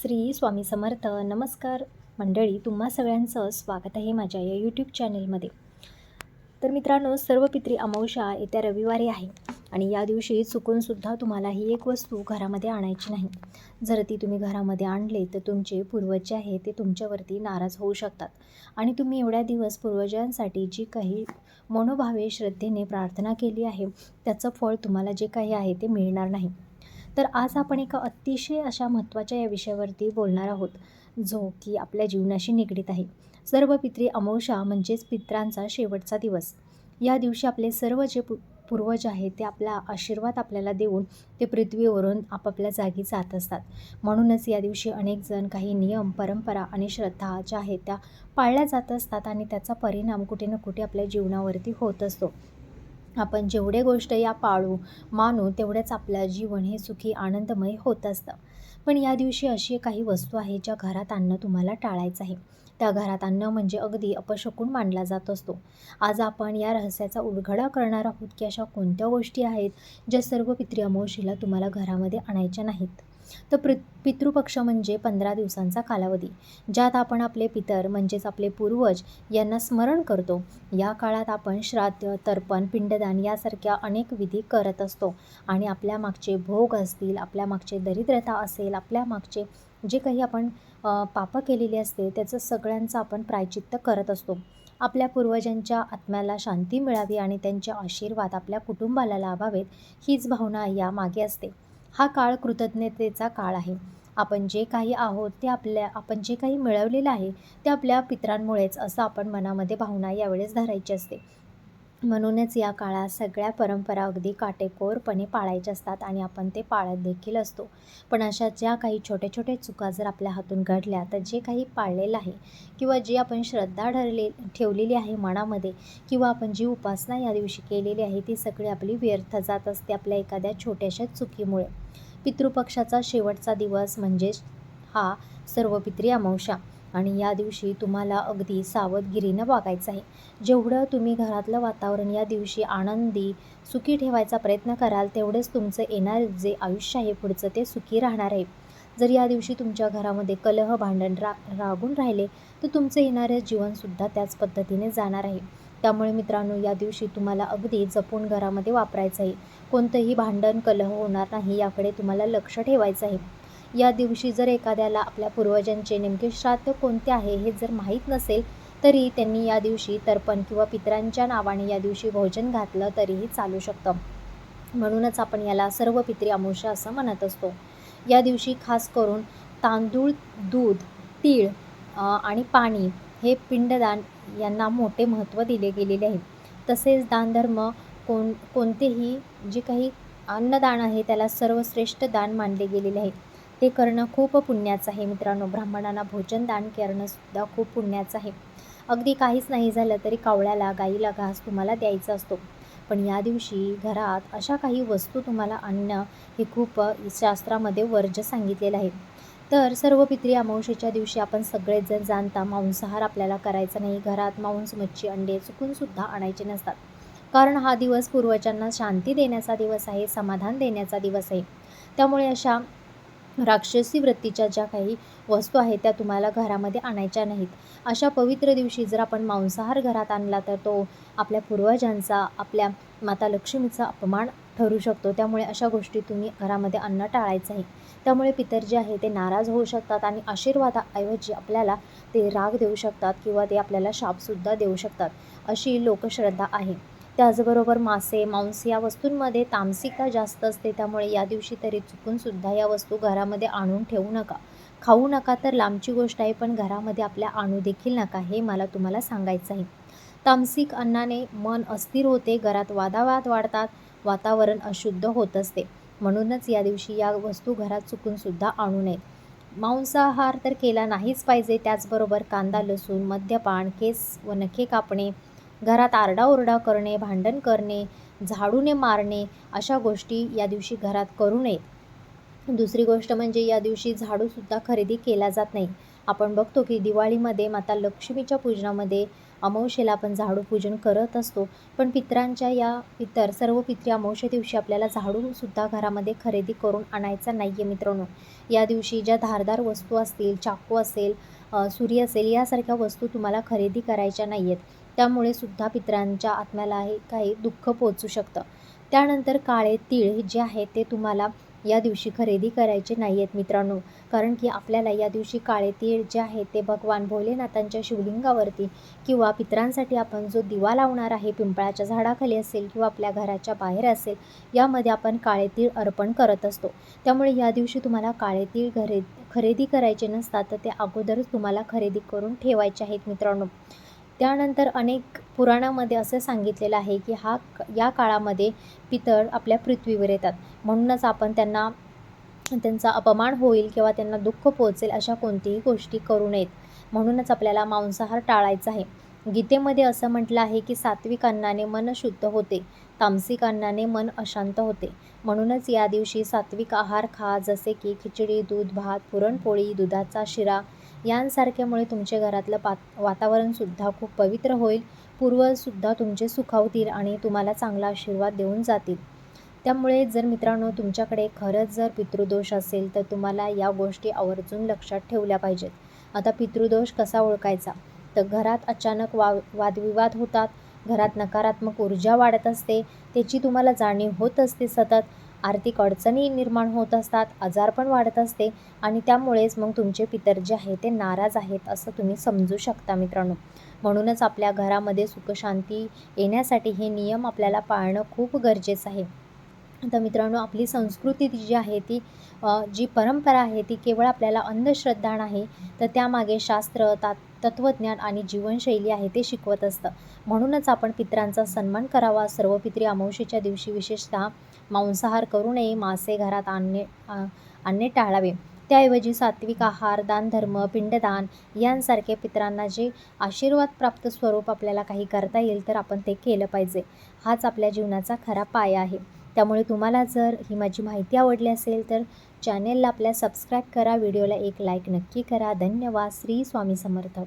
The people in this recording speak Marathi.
श्री स्वामी समर्थ. नमस्कार. मंडळी तुम्हा सगळ्यांचं स्वागत आहे माझ्या या यूट्यूब चॅनेलमध्ये तर मित्रांनो सर्व पित्री अमावशा येत्या रविवारी आहे आणि या दिवशी चुकूनसुद्धा तुम्हाला ही एक वस्तू घरामध्ये आणायची नाही. जर ती तुम्ही घरामध्ये आणले तर तुमचे पूर्वज जे आहे ते तुमच्यावरती नाराज होऊ शकतात. आणि तुम्ही एवढ्या दिवस पूर्वजांसाठी जी काही मनोभावे श्रद्धेने प्रार्थना केली आहे त्याचं फळ तुम्हाला जे काही आहे ते मिळणार नाही. तर आज आपण एका अतिशय अशा महत्त्वाच्या या विषयावरती बोलणार आहोत जो की आपल्या जीवनाशी निगडीत आहे. सर्व पित्री अमावस्या म्हणजेच पित्रांचा शेवटचा दिवस. या दिवशी आपले सर्व जे पु पूर्वज आहेत ते आपला आशीर्वाद आपल्याला देऊन ते पृथ्वीवरून आपापल्या जागी जात असतात. म्हणूनच या दिवशी अनेक जण काही नियम परंपरा आणि श्रद्धा ज्या आहेत त्या पाळल्या जात असतात आणि त्याचा परिणाम कुठे ना कुठे आपल्या जीवनावरती होत असतो. आपण जेवढे गोष्ट या पाळू मानू तेवढंच आपलं जीवन हे सुखी आनंदमय होत असतं. पण या दिवशी अशी काही वस्तू आहे ज्या घरात आणणं तुम्हाला टाळायचं आहे. त्या घरात आणणं म्हणजे अगदी अपशकून मानला जात असतो. आज आपण या रहस्याचा उलगडा करणार आहोत की अशा कोणत्या गोष्टी आहेत ज्या सर्व पितृ अमावशीला तुम्हाला घरामध्ये आणायच्या नाहीत? तर पृ पितृपक्ष म्हणजे पंधरा दिवसांचा कालावधी ज्यात आपण आपले पितर म्हणजेच आपले पूर्वज यांना स्मरण करतो. या काळात आपण श्राद्ध तर्पण पिंडदान यासारख्या अनेक विधी करत असतो आणि आपल्या मागचे भोग असतील आपल्या मागचे दरिद्रता असेल आपल्या मागचे जे काही आपण पापं केलेली असते त्याचं सगळ्यांचं आपण प्रायचित्त करत असतो. आपल्या पूर्वजांच्या आत्म्याला शांती मिळावी आणि त्यांचे आशीर्वाद आपल्या कुटुंबाला लाभावेत हीच भावना या मागे असते. हा काळ कृतज्ञतेचा काळ आहे. आपण जे काही आहोत ते आपल्या आपण जे काही मिळवलेलं आहे ते आपल्या पित्रांमुळेच असं आपण मनामध्ये भावना यावेळेस धरायची असते. म्हणूनच या काळात सगळ्या परंपरा अगदी काटेकोरपणे पाळायच्या असतात आणि आपण ते पाळत देखील असतो. पण अशा ज्या काही छोट्या छोट्या चुका जर आपल्या हातून घडल्या तर जे काही पाळलेलं आहे किंवा जी आपण श्रद्धा ठरले ठेवलेली आहे मनामध्ये किंवा आपण जी उपासना या दिवशी केलेली आहे ती सगळी आपली व्यर्थ जात असते आपल्या एखाद्या छोट्याशा चुकीमुळे. पितृपक्षाचा शेवटचा दिवस म्हणजेच हा सर्व पित्री अमावशा आणि या दिवशी तुम्हाला अगदी सावधगिरीनं वागायचं आहे. जेवढं तुम्ही घरातलं वातावरण या दिवशी आनंदी सुखी ठेवायचा प्रयत्न कराल तेवढेच तुमचं येणारं जे आयुष्य आहे पुढचं ते सुखी राहणार आहे. जर या दिवशी तुमच्या घरामध्ये कलह भांडण रा रागून राहिले तर तुमचं येणारं जीवनसुद्धा त्याच पद्धतीने जाणार आहे. त्यामुळे मित्रांनो या दिवशी तुम्हाला अगदी जपून घरामध्ये वापरायचं आहे. कोणतंही भांडण कलह होणार नाही याकडे तुम्हाला लक्ष ठेवायचं आहे. या दिवशी जर एखाद्याला आपल्या पूर्वजांचे नेमके श्राद्ध कोणते आहे हे जर माहीत नसेल तरी त्यांनी या दिवशी तर्पण किंवा पितरांच्या नावाने या दिवशी भोजन घातलं तरीही चालू शकतं. म्हणूनच आपण याला सर्व पित्री अमावस्या असं म्हणत असतो. या दिवशी खास करून तांदूळ दूध तीळ आणि पाणी हे पिंडदान यांना मोठे महत्त्व दिले गेलेले आहे. तसेच दानधर्म कोण कोणतेही जे काही अन्नदान आहे त्याला सर्वश्रेष्ठ दान मानले गेलेले आहे. ते करणं खूप पुण्याचं आहे मित्रांनो. ब्राह्मणांना भोजन दान करणंसुद्धा खूप पुण्याचं आहे. अगदी काहीच नाही झालं तरी कावळ्याला गाईला घास तुम्हाला द्यायचा असतो. पण या दिवशी घरात अशा काही वस्तू तुम्हाला आणणं हे खूप शास्त्रामध्ये वर्ज सांगितलेलं आहे. तर सर्व पित्री अमावशेच्या दिवशी आपण सगळेच जण जाणता मांसाहार आपल्याला करायचा नाही. घरात मांस मच्छी अंडे चुकूनसुद्धा आणायचे नसतात. कारण हा दिवस पूर्वजांना शांती देण्याचा दिवस आहे समाधान देण्याचा दिवस आहे. त्यामुळे अशा राक्षसी वृत्तीच्या ज्या काही वस्तू आहेत त्या तुम्हाला घरामध्ये आणायच्या नाहीत. अशा पवित्र दिवशी जर आपण मांसाहार घरात आणला तर तो आपल्या पूर्वजांचा आपल्या माता लक्ष्मीचा अपमान ठरू शकतो. त्यामुळे अशा गोष्टी तुम्ही घरामध्ये अन्न टाळायचं आहे त्यामुळे पितर जे आहे ते नाराज होऊ शकतात आणि आशीर्वादाऐवजी आपल्याला ते राग देऊ शकतात किंवा ते आपल्याला शापसुद्धा देऊ शकतात. अशी लोकश्रद्धा आहे. त्याचबरोबर मासे मांस या वस्तूंमध्ये तामसिकता जास्त असते त्यामुळे या दिवशी तरी चुकूनसुद्धा या वस्तू घरामध्ये आणून ठेवू नका. खाऊ नका तर लांबची गोष्ट आहे पण घरामध्ये आपल्या आणू देखील नका हे मला तुम्हाला सांगायचं आहे. तामसिक अन्नाने मन अस्थिर होते घरात वादावाद वाढतात वातावरण अशुद्ध होत असते. म्हणूनच या दिवशी या वस्तू घरात चुकूनसुद्धा आणू नयेत. मांसाहार तर केला नाहीच पाहिजे त्याचबरोबर कांदा लसूण मद्यपान केस व नखे कापणे घरात आरडाओरडा करणे भांडण करणे झाडूने मारणे अशा गोष्टी या दिवशी घरात करू नयेत. दुसरी गोष्ट म्हणजे या दिवशी झाडूसुद्धा खरेदी केला जात नाही. आपण बघतो की दिवाळीमध्ये माता लक्ष्मीच्या पूजनामध्ये अमावशेला आपण झाडू पूजन करत असतो. पण पितरांच्या या पितर सर्व पित्री अमावशे दिवशी आपल्याला झाडूसुद्धा घरामध्ये खरेदी करून आणायचा नाही आहे मित्रांनो. या दिवशी ज्या धारदार वस्तू असतील चाकू असेल सुरी असेल यासारख्या वस्तू तुम्हाला खरेदी करायच्या नाही आहेत त्यामुळे सुद्धा पितरांच्या आत्म्याला हे काही दुःख पोचू शकतं. त्यानंतर काळे तीळ जे आहे ते तुम्हाला या दिवशी खरेदी करायचे नाही आहेत मित्रांनो. कारण की आपल्याला या दिवशी काळे तीळ जे आहे ते भगवान भोलेनाथांच्या शिवलिंगावरती किंवा पितरांसाठी आपण जो दिवा लावणार आहे पिंपळाच्या झाडाखाली असेल किंवा आपल्या घराच्या बाहेर असेल यामध्ये आपण काळे तीळ अर्पण करत असतो. त्यामुळे या दिवशी तुम्हाला काळे तीळ घरे खरेदी करायचे नसतात तर ते अगोदरच तुम्हाला खरेदी करून ठेवायचे आहेत मित्रांनो. त्यानंतर अनेक पुराणामध्ये असं सांगितलेलं आहे की हा या काळामध्ये पितळ आपल्या पृथ्वीवर येतात. म्हणूनच आपण त्यांना त्यांचा अपमान होईल किंवा त्यांना दुःख पोहोचेल अशा कोणतीही गोष्टी करू नयेत. म्हणूनच आपल्याला मांसाहार टाळायचा आहे. गीतेमध्ये असं म्हटलं आहे की सात्विक अन्नाने मन शुद्ध होते तामसिक अन्नाने मन अशांत होते. म्हणूनच या दिवशी सात्विक आहार खा जसे की खिचडी दूध भात पुरणपोळी दुधाचा शिरा यांसारख्यामुळे तुमच्या घरातलं पात वातावरणसुद्धा खूप पवित्र होईल. पूर्वजसुद्धा तुमचे सुखावतील आणि तुम्हाला चांगला आशीर्वाद देऊन जातील. त्यामुळे जर मित्रांनो तुमच्याकडे खरंच जर पितृदोष असेल तर तुम्हाला या गोष्टी आवर्जून लक्षात ठेवल्या पाहिजेत. आता पितृदोष कसा ओळखायचा? तर घरात अचानक वा वादविवाद होतात. घरात नकारात्मक ऊर्जा वाढत असते. त्याची तुम्हाला जाणीव होत असते सतत. आर्थिक अडचणी निर्माण होत असतात आजार पण वाढत असते आणि त्यामुळेच मग तुमचे पितर जे आहे ते नाराज आहेत असं तुम्ही समजू शकता मित्रांनो. म्हणूनच आपल्या घरामध्ये सुखशांती येण्यासाठी हे नियम आपल्याला पाळणं खूप गरजेचं आहे. तर मित्रांनो आपली संस्कृती ती जी आहे ती जी परंपरा आहे ती केवळ आपल्याला अंधश्रद्धा नाही तर त्यामागे शास्त्र ता तत्त्वज्ञान आणि जीवनशैली आहे ते शिकवत असतं. म्हणूनच आपण पितरांचा सन्मान करावा. सर्व पित्री अमावशीच्या दिवशी विशेषतः मांसाहार करू नये मासे घरात आणणे आणणे टाळावे. त्याऐवजी सात्विक आहार दानधर्म पिंडदान यांसारखे पित्रांना जे आशीर्वाद प्राप्त स्वरूप आपल्याला काही करता येईल तर आपण ते केलं पाहिजे. हाच आपल्या जीवनाचा खरा पाया आहे. त्यामुळे तुम्हाला जर ही माझी माहिती आवडली असेल तर चॅनेलला आपल्या सबस्क्राईब करा. व्हिडिओला एक लाईक नक्की करा. धन्यवाद. श्री स्वामी समर्थ.